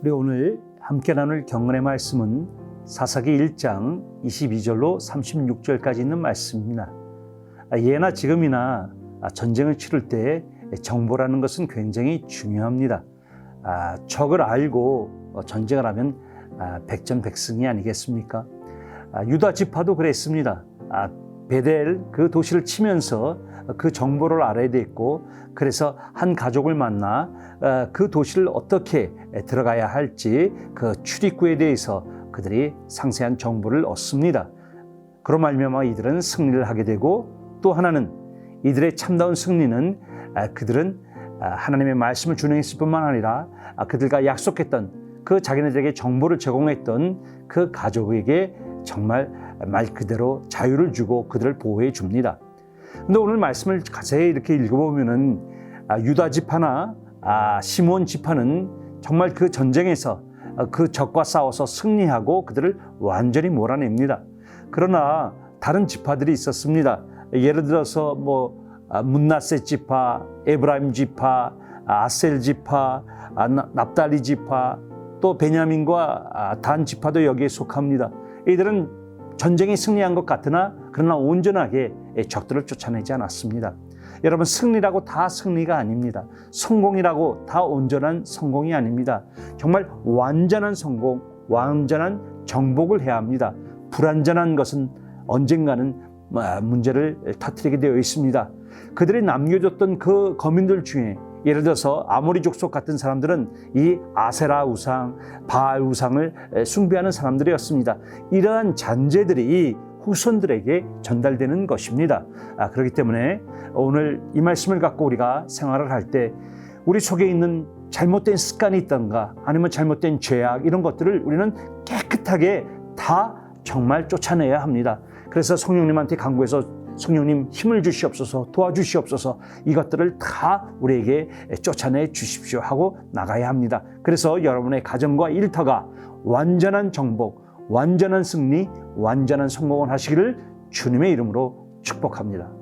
우리 오늘 함께 나눌 경건의 말씀은 사사기 1장 22절로 36절까지 있는 말씀입니다. 아, 예나 지금이나 아, 전쟁을 치를 때 정보라는 것은 굉장히 중요합니다. 아, 적을 알고 어, 전쟁을 하면 아, 백전백승이 아니겠습니까? 아, 유다 지파도 그랬습니다. 아, 베델 그 도시를 치면서 그 정보를 알아야 됐고 그래서 한 가족을 만나 어, 그 도시를 어떻게 들어가야 할지 그 출입구에 대해서 그들이 상세한 정보를 얻습니다. 그로 말미암아 이들은 승리를 하게 되고 또 하나는 이들의 참다운 승리는 아, 그들은 아, 하나님의 말씀을 준행했을 뿐만 아니라 아, 그들과 약속했던 그 자기네들에게 정보를 제공했던 그 가족에게 정말 말 그대로 자유를 주고 그들을 보호해 줍니다. 근데 오늘 말씀을 자세히 이렇게 읽어보면은 아, 유다 지파나 아, 시몬 지파는 정말 그 전쟁에서 아, 그 적과 싸워서 승리하고 그들을 완전히 몰아냅니다. 그러나 다른 지파들이 있었습니다. 예를 들어서 뭐 아, 문나세 지파, 에브라임 지파, 아, 아셀 지파, 납달리 지파, 또 베냐민과 아, 단 지파도 여기에 속합니다. 이들은 전쟁에 승리한 것 같으나 그러나 온전하게 적들을 쫓아내지 않았습니다. 여러분 승리라고 다 승리가 아닙니다. 성공이라고 다 온전한 성공이 아닙니다. 정말 완전한 성공, 완전한 정복을 해야 합니다. 불완전한 것은 언젠가는 아, 문제를 터뜨리게 되어 있습니다. 그들이 남겨줬던 그 거민들 중에 예를 들어서 아모리 족속 같은 사람들은 이 아세라 우상, 바알 우상을 숭배하는 사람들이었습니다. 이러한 잔재들이 후손들에게 전달되는 것입니다. 아, 그렇기 때문에 오늘 이 말씀을 갖고 우리가 생활을 할 때 우리 속에 있는 잘못된 습관이 있던가 아니면 잘못된 죄악 이런 것들을 우리는 깨끗하게 다 정말 쫓아내야 합니다. 그래서 성령님한테 간구해서 성령님 힘을 주시옵소서 도와주시옵소서 이것들을 다 우리에게 쫓아내 주십시오 하고 나가야 합니다. 그래서 여러분의 가정과 일터가 완전한 정복, 완전한 승리, 완전한 성공을 하시기를 주님의 이름으로 축복합니다.